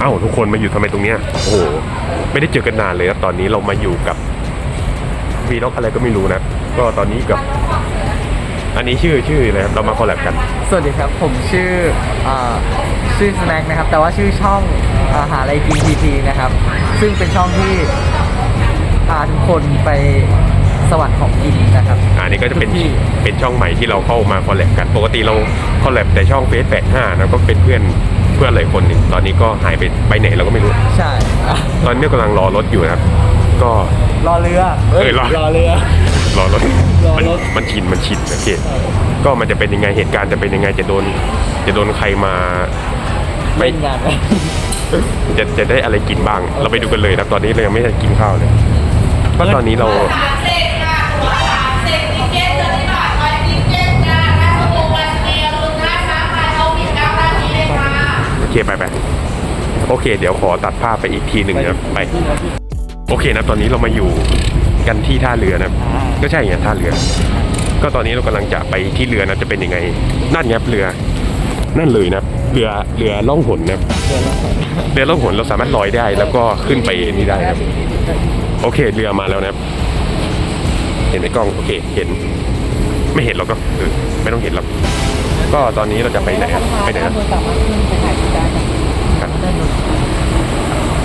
เอ้าทุกคนมาอยู่ทำไมตรงเนี้ยโอ้โหไม่ได้เจอกันนานเลยครับตอนนี้เรามาอยู่กับวีล็อกอะไรก็ไม่รู้นะก็ตอนนี้กับ อันนี้ชื่อชื่ออะไรครับเรามาคอลแลบกัน สวัสดีครับ ผมชื่ออ่าชื่อสแน็คนะครับ แต่ว่าชื่อช่องอาหาอะไรกินทีทีนะครับ ซึ่งเป็นช่องที่พาทุกคนไปสวรรค์ของกินนะครับอันนี้ก็จะเป็นทุที่เป็นช่องใหม่ที่เราเข้ามาคอลแลบกัน ปกติเราคอลแลบแต่ช่องเฟซแปดห้าแล้วก็เป็นเพื่อน เพื่อนหลายคนหนึ่งตอนนี้ก็หายไปไปไหนเราก็ไม่รู้ ใช่อะตอนนี้กำลังรอรถอยู่นะครับ ก็รอเรือเอ้ยรอรอเรือ รอรถรอมันรถ มันชินมันชินโอเคก็มันจะเป็นยังไงเหตุการณ์จะเป็นยังไงจะโดน จะโดนใครมาไม่ เล่นงาน จะจะได้อะไรกินบ้าง เราไปดูกันเลยนะครับตอนนี้เรายังไม่ได้กินข้าวเลยก็ตอนนี้เรา เคไปไปโอเค เดี๋ยวขอตัดภาพไปอีกทีหนึ่งนะครับไป โอเคนะตอนนี้เรามาอยู่กันที่ท่าเรือนะครับอ่าก็ใช่ไงท่าเรือ ก็ตอนนี้เรากำลังจะไปที่เรือนะจะเป็นยังไง นั่นครับเรือ นั่นเลยนะครับเรือเรือล่องหนนะครับเรือล่องหนเราสามารถลอยได้ แล้วก็ขึ้นไปนี่ได้ครับ โอเคเรือมาแล้วนะครับเห็นในกล้องโอเค เห็น ไม่เห็นหรอกก็เออไม่ต้องเห็นหรอกก็ตอนนี้เราจะไปไหนครับไปไหนครับสามารถขึ้นไครับ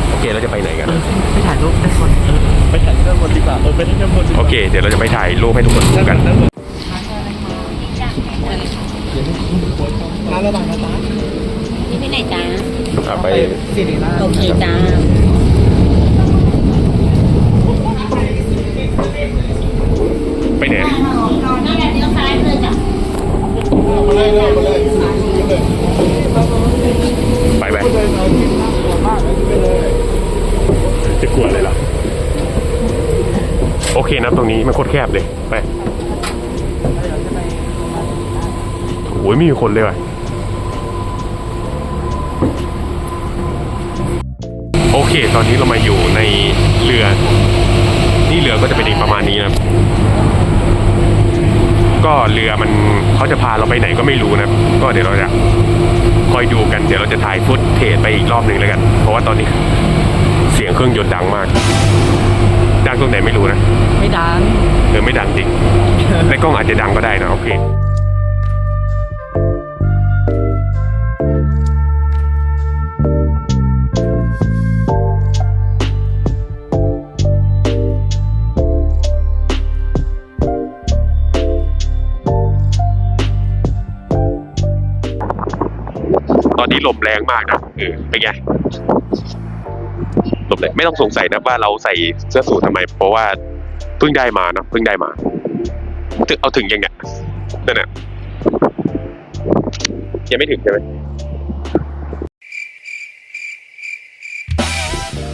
โอเคเราจะไปไหนกัน ไปถ่ายรูปด้านบนเออไปถ่ายรูปด้านบนดีกว่าเออไปถ่ายด้านบนดีกโอว่าเค เดี๋ยวเราจะไปถ่ายรูปให้ทุกคนดูกันร้านระหว่างนะจ๊ะนี่ไปไหนจ้าเอาไปสิริราชโอเคจ้า ไปไหน นี่แหละเลี้ยวซ้ายเลยจ้ะ ไปไปจะกลัวอะไรล่ะ โอ เคนะตรงนี้มันโคตรแคบเลยไปโอ้ยไม่มีคนเลยว่ะโอเค ตอนนี้เรามาอยู่ในเรือ นี่เรือก็จะเป็นอีกประมาณนี้นะก็เรือมันเขาจะพาเราไปไหนก็ไม่รู้นะก็เดี๋ยวเราจะคอยดูกัน เดี๋ยวเราจะถ่ายฟุตเทจไปอีกรอบหนึ่งแล้วกัน เพราะว่าตอนนี้เสียงเครื่องยนต์ดังมาก ดังตรงไหนไม่รู้นะ ไม่ดังเออไม่ดังจริง ในกล้องอาจจะดังก็ได้นะโอเคตอนนี้ลมแรงมากนะเออเป็นไง ลมแรงไม่ต้องสงสัยนะว่าเราใส่เสื้อสูททำไม เพราะว่าเพิ่งได้มานะเพิ่งได้มาถึงเอาถึงยังเนี่ยนั่นน่ะยังไม่ถึงใช่ไหม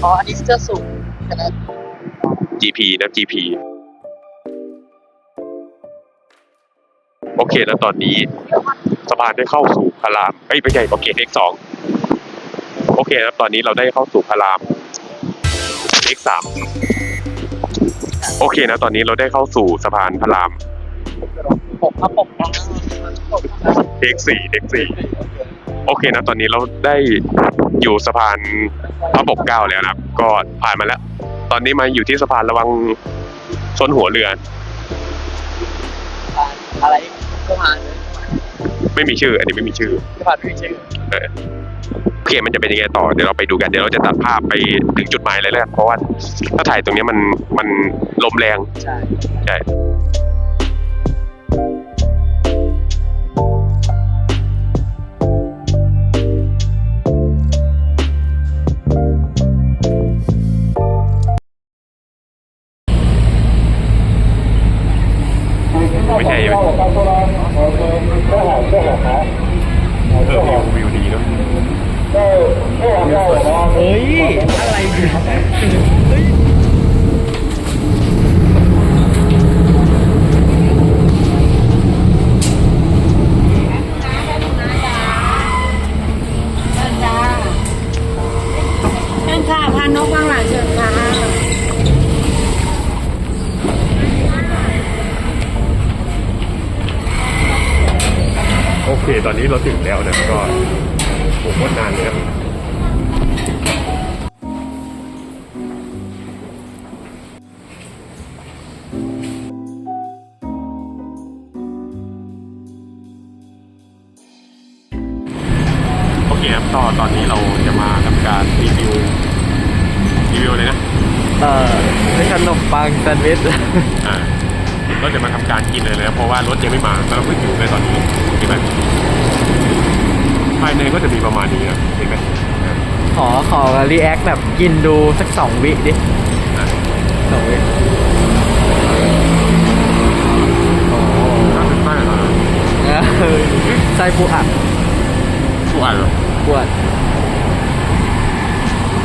อ๋ออันนี้เสื้อสูทใช่ไหม GP นะ GP โอเคแล้วตอนนี้สะพานได้เข้าสู่พารามเอ้ยไม่ใช่โอเค X2 โอเคแล้วตอนนี้เราได้เข้าสู่พาราม X3 โอเคนะ ตอนนี้เราได้เข้าสู่สะพานพระรามปกครับปกนะ X4 X4 โอเคนะ ตอนนี้เราได้อยู่สะพานพระปกเกล้าแล้วนะครับ ก็ผ่านมาแล้ว ตอนนี้มาอยู่ที่สะพานระวังชนหัวเรือ อะไรสะพานไม่มีชื่อ อันนี้ไม่มีชื่อสะพานไม่มีชื่อ เออโอ เคมันจะเป็นยังไงต่อเดี๋ยวเราไปดูกันเดี๋ยวเราจะตัดภาพไปถึงจุดหมายเลยแหละเพราะว่าถ้าถ่ายตรงเนี้ยมันมันลมแรงใช่ใช่ ตอนนี้เราถึงแล้วนะก็ผมว่านานนะครับโอเคครับต่อตอนนี้เราจะมาทำการรีวิวรีวิวเลยนะเออเนขนมปังแซนด์วิชอ่าก็จะมาทำการกินเลยเลยนะเพราะว่ารถยังไม่มาเราเพิ่งอยู่ในตอนนี้ที่แบบ ภายในก็จะมีประมาณนี้นะเห็นไหมอ่าขอขอรีแอคแบบกินดูสักสองวิดิอ่าสองวิน่าเป็นมากเลยเออไส้ปูอัดผู้อ่านเหรอปูอัด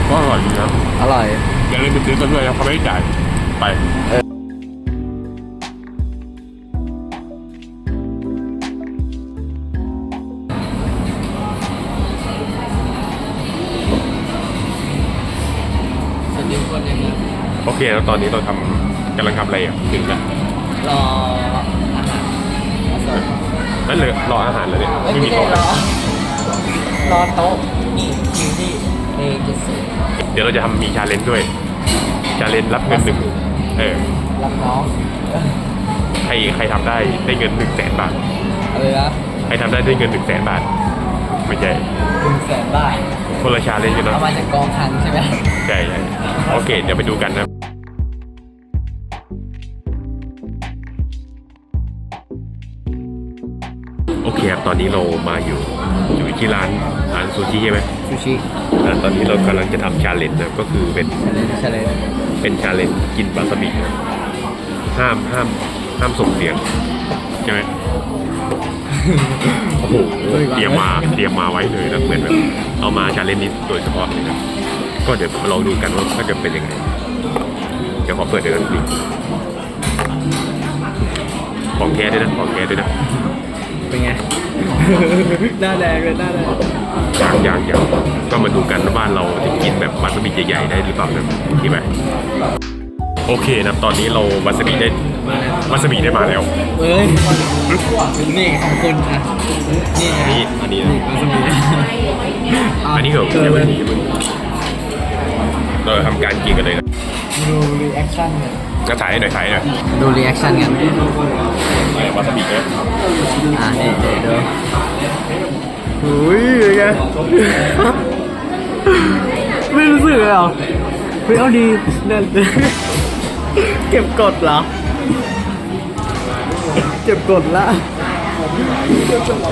ก็อร่อยดีนะอร่อยอย่าลืมไปซื้อกันด้วยนะเขาไม่ได้จ่ายไปสวั เคแล้วตอนนี้เราทำกำลังทำอะไรอะถึงแล้วรออาหารมาเสิร์ฟนั่นเลยรออาหารแล้วเนี่ยเอ้ยไม่ไม่มีได้โต๊ะรอรอโต๊ะนี่คิวที่เอเจสซี่เดี๋ยวเราจะทำมีชาเลนจ์ด้วยชาเลนจ์รับเงินหนึ่งเออรับน้องใครใครทำได้ได้เงินหนึ่งแสนบาทอะไรนะใครทำได้ได้เงินหนึ่งแสนบาทไม่ใช่หนึ่งแสนบาทคนละชาเลนจ์กันเนาะเอามาจากกองคลังใช่ไหม ใช่ใช่โอเค เดี๋ยวไปดูกันนะ โอเคครับ ตอนนี้เรามาอยู่อยู่ที่ร้านร้านซูชิใช่ไหมซูชิอ่าตอนนี้เรากำลังจะทำชาเลนจ์นะก็คือเป็นใช่เลยเป็นชาเลนจ์กินวาซาบินะห้ามห้ามห้ามส่งเสียงใช่ไหมโอ้โหเตรียมมาเตรียมมาไว้เลยนะเหมือนแบบเอามาชาเลนจ์นี้โดยเฉพาะเลยนะก็เดี๋ยวลองดูกันว่าก็จะเป็นยังไงเดี๋ยวขอเปิดเดี๋ยวกันดิของแท้ด้วยนะของแท้ด้วยนะ เป็นไง หน้าแดงเลยหน้าแดงอย่างอย่างอย่างก็มาดูกันว่าบ้านเราจะกินแบบวาซาบิใหญ่ๆได้หรือเปล่านะที่ไหมโอเคนะตอนนี้เราวาซาบิได้วาซาบิได้มาแล้ว เอ้ยนี่ของคุณอะนี่อันนี้อันนี้นะมันจะมีอันนี้เหรอเกิยังเลไม่ยมียังไม่มีเราทำการกินกันเลยนะดูรีแอคชั่นกัน ก็ถ่ายให้หน่อยถ่ายให้หน่อยดูรีแอคชั่นกันอะไรวาซาบิเนี่ยอ่านี่เดี๋ยวดูอุ้ยไง ไม่รู้สึกเลยเหรอเฮ้ยเอาดีนั่นเก็บกดเหรอ เก็บกดละ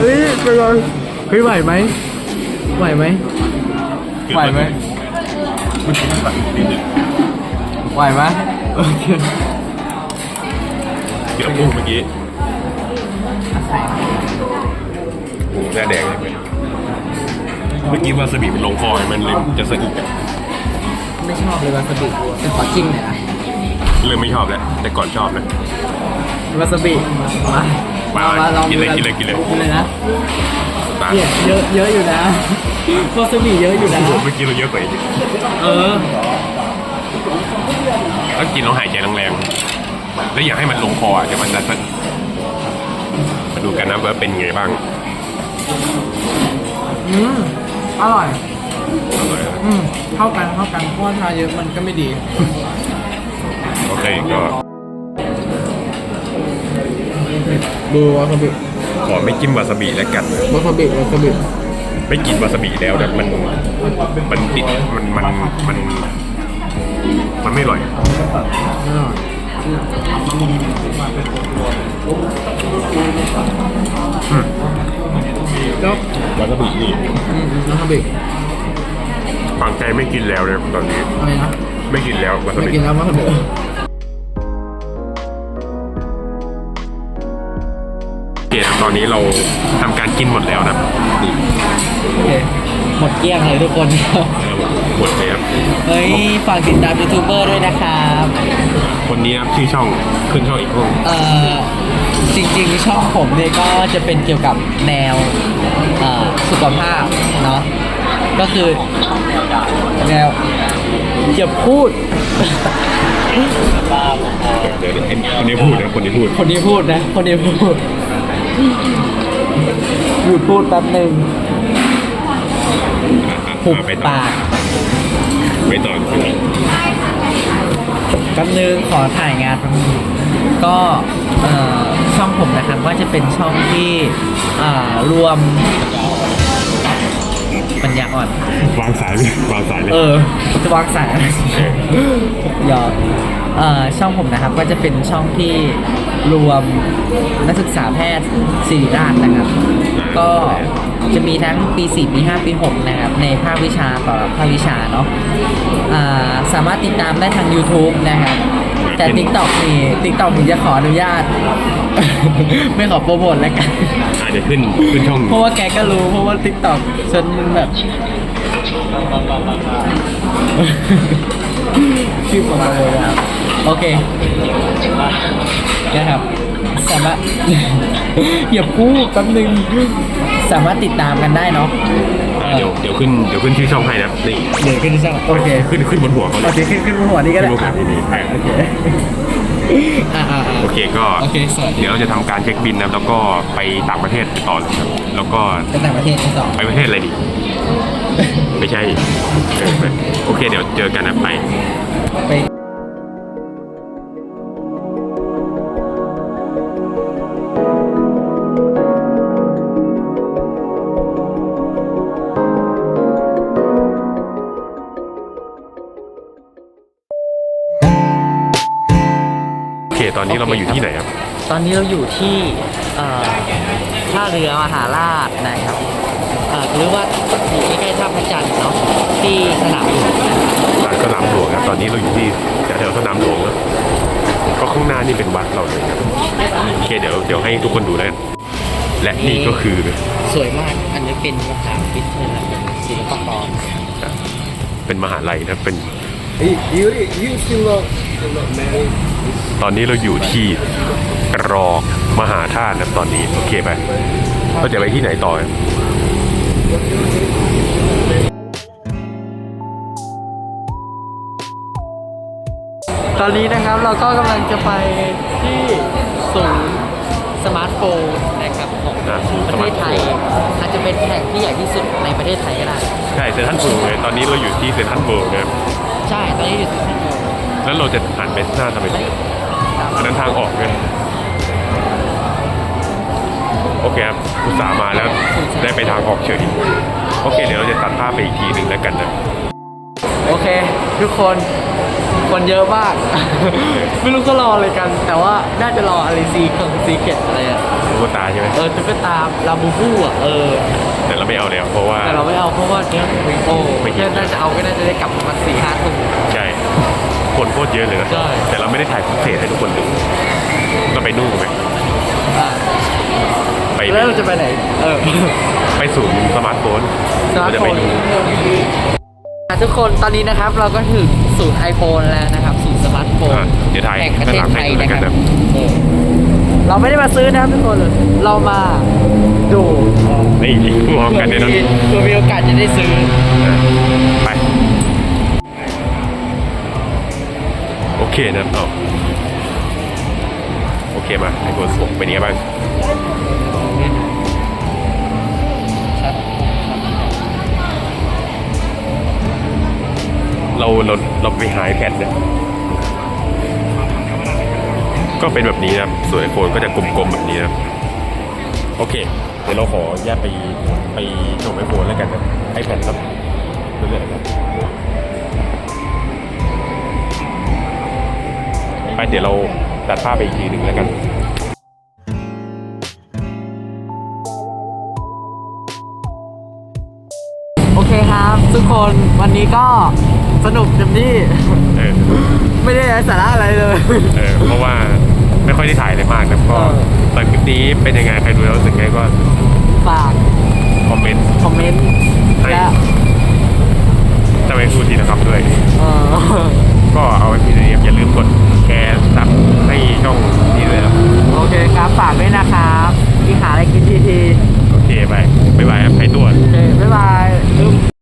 เฮ้ยไปก่อนเฮ้ยไหวไหมไหวไหมไหวไหมมันกินแบบนิดนึงไหวไหม โอเคเกือบพุ่งเมื่อกี้โอ้โหหน้าแดงเลยเว้ยเมื่อกี้วาซาบิมันลงคอมันเลยจะสะอึกอะไม่ชอบเลยวาซาบิแต่ขอจิ้มหน่อยนะเริ่มไม่ชอบแล้ว แต่ก่อนชอบนะ วาซาบิมามา มาลองกินเลยดูกินเลยกินเลย กินเลยนะตาเนี่ยเยอะเยอะอยู่นะวาซาบิเยอะอยู่นะผมเมื่อกี้เราเยอะกว่าอีก เออ ต้องกินแล้วหายใจแรงๆแล้วอยากให้มันลงคออะเดี๋ยวมันจะสะอึกมาดูกันนะว่าเป็นไงบ้าง อืมอร่อย อร่อยนะอืมเข้ากันเข้ากันเพราะว่าทาเยอะมันก็ไม่ดี โอเคก็ดูวาซาบิขอไม่จิ้มวาซาบิแล้วกันวาซาบิวาซาบิไม่กินวาซาบิแล้วนะมันมันติดมันมันมัน มันไม่อร่อยอร่อยแล้ววาซาบินี่อืมวาซาบิฟังใจไม่กินแล้วเนี่ยตอนนี้ อะไรนะ ไม่กินแล้ววาซาไม่บิกินแล้ววาซาบิโอเคนะตอนนี้เราทำการกินหมดแล้วนะนี่โอเค หมดเกลี้ยงเลยทุกคนหมดเลยครับเฮ้ยฝากติดตามยูทูบเบอร์ด้วยนะครับคนนี้นะครับชื่อช่องขึ้นช่องอีกห้องเอ่อจริงๆช่องผมเนี่ยก็จะเป็นเกี่ยวกับแนวเอ่อสุขภาพเนาะก็คือแนวอย่าพูด เดี๋ยวไอ้คนนี้พูดนะคนนี้พูดคนนี้พูดนะ คนนี้พูดหยุดพูดแป๊บหนึ่ง หุบอะไปต่อปากไปต่อแป๊บนึงขอถ่ายงานแป๊บนึงก็เอ่อช่องผมนะครับก็จะเป็นช่องที่อ่ารวมปัญญาอ่อน วางสายเลยวางสายเลย เออจะวางสายอะไรหยอกเอ่อช่องผมนะครับก็จะเป็นช่องที่รวมนักศึกษาแพทย์ศิริราชนะครับ ก็ จะมีทั้งปี4ปี5ปี6นะครับในภาควิชาต่อภาควิชาเนาะอ่าสามารถติดตามได้ทาง YouTube นะครับแต่ TikTok นี่ TikTok ผมจะขออนุญาต ไม่ขอโปรโมทแล้วกันอาจจะขึ้นขึ้นช่องเพราะว่าแกก็รู้เพราะว่า TikTok ฉันมันแบบชื่อประมาณเลยอะโอเคนะครับ สามารถ อย่าพูดแป๊บนึงสามารถติดตามกันได้เนาะอ่าเดี๋ยวเดี๋ยวขึ้นเดี๋ยวขึ้นชื่อช่องให้นะครับนี่เดี๋ยวขึ้นช่องโอเคขึ้นขึ้นบนหัวเขาเลโอยเคขึ้นขึ้นบนหัวนี่ก็ได้ขึ้นบนหัวนี่นี่อะโอเคอ่าอ่าอ่าโอเคก็โอเคสวัสดีเดี๋ยวเราจะทำการเช็คบินนะครับแล้วก็ไปต่างประเทศต่อเลยครับแล้วก็ เป็นต่างประเทศที่สอง ไปประเทศอะไรดี ไม่ใช่เออไปโอเค เดี๋ยวเจอกันนะไป ไป ตอนนี้เรามาอยู่ที่ไหนครับ ตอนนี้เราอยู่ที่เอ่อท่าเรือมหาราชนะครับเอ่อหรือว่าอยู่ใกล้ๆท่าพระจันทร์เนาะที่สนามหลวงนะครับสนามหลวงครับตอนนี้เราอยู่ที่แถวๆสนามหลวงแล้วก็ข้างหน้านี่เป็นวัดเราเลยครับโอเคเดี๋ยวเดี๋ยวให้ทุกคนดูแล้วกันและนี่ก็คือ สวยมากอันนี้เป็นมหาวิทยาลัยศิลปากรเป็นมหาลัยนะเป็น ตอนนี้เราอยู่ที่ตรอกมหาธาตุนะตอนนี้ โอเคไปเราจะไปที่ไหนต่อครับตอนนี้นะครับเราก็กำลังจะไปที่ศูนย์สมาร์ทโฟนนะครับของอ่าศูนย์ปสระมาเทร์ศทโฟไทยน อาจจะเป็นแห่งที่ใหญ่ที่สุดในประเทศไทยก็ได้ ใช่เซนทรัลเวิลด์เลยตอนนี้เราอยู่ที่เซนทรัลเวิลด์นะครับ ใช่ ตอนนี้อยู่ที่ แล้วเราจะหันไปหน้าทำไมดีอันนั้นทางออกเลยโอเคครับอุตส่าห์มาแล้วได้ไปทางออกเฉยโอเค เดี๋ยวเราจะตัดภาพไปอีกทีหนึ่งแล้วกันนะ โอเค ทุกคนคนเยอะมาก ไม่รู้ก็รออะไรกัน แต่ว่าน่าจะรออะไรซีของซีเกตอะไรอะลูกตาใช่ไหมเออตุ๊กตาลาบูบูอะเออ แต่เราไม่เอาแล้วเพราะว่า แต่เราไม่เอาเพราะว่าเนี้ยโอ้ไม่ไม่เห็นน่าจะเอาก็น่าจะได้กลับประมาณสี่ห้าทุ่มใช่ คนโคตรเยอะเลยนะใช่ แต่เราไม่ได้ถ่ายพิเศษให้ทุกคนดูก็ไปนู่นไหมอะไปแล้วเราจะไปไหน เออไปศูนย์สมาร์ทโฟนสมาร์เราทจะโฟไปนดูอะทุกคนตอนนี้นะครับเราก็ถึงศูนย์ไอโฟนแล้วนะครับศูนย์สมาร์ทโฟนอะเดี๋ยวถ่ายแห่งประเทศข้างหลังไทให้ยดูแล้วนะคกัรันบนะเออเราไม่ได้มาซื้อนะครับทุกคนเรามาดูนี่พร้อมกันเนี่ยนะเพื่อมีโอกาสจะได้ซื้อไป เคนะเอาโอเคมาไอโฟน6เป็นยังไงบ้างเราเราเราไปหายแพดเนี่ยก็เป็นแบบนี้นะครับส่วนไอโฟนก็จะกลมๆแบบนี้นะครับโอเค เดี๋ยวเราขอแยกไปไปชมไอโฟนแล้วกันนะไอแพดครับเรื่อยๆครับ เดี๋ยวเราตัดภาพไปอีกทีหนึ่งแล้วกันโอเคครับ ทุกคนวันนี้ก็สนุกเต็มที่เออไม่ได้ไร้สาระอะไรเลย เออเพราะว่าไม่ค่อยได้ถ่ายอะไรมากนะก็เออ ตอนคลิปนี้เป็นยังไงใครดูแล้วรู้สึกไงก็ฝากคอมเมนต์คอมเมนต์ให้และจะไปพูดทีนะครับด้วย เอ่อก็เอาไว้ที่นี้อย่าลืมกด จะซับให้ช่องนี้ด้ยครัโอเคครับฝากด้วยนะครับที่หาอะไรกินทีทีโอเคไปบ๊ายบายครับไปตรวจโอเคบ๊ายบาย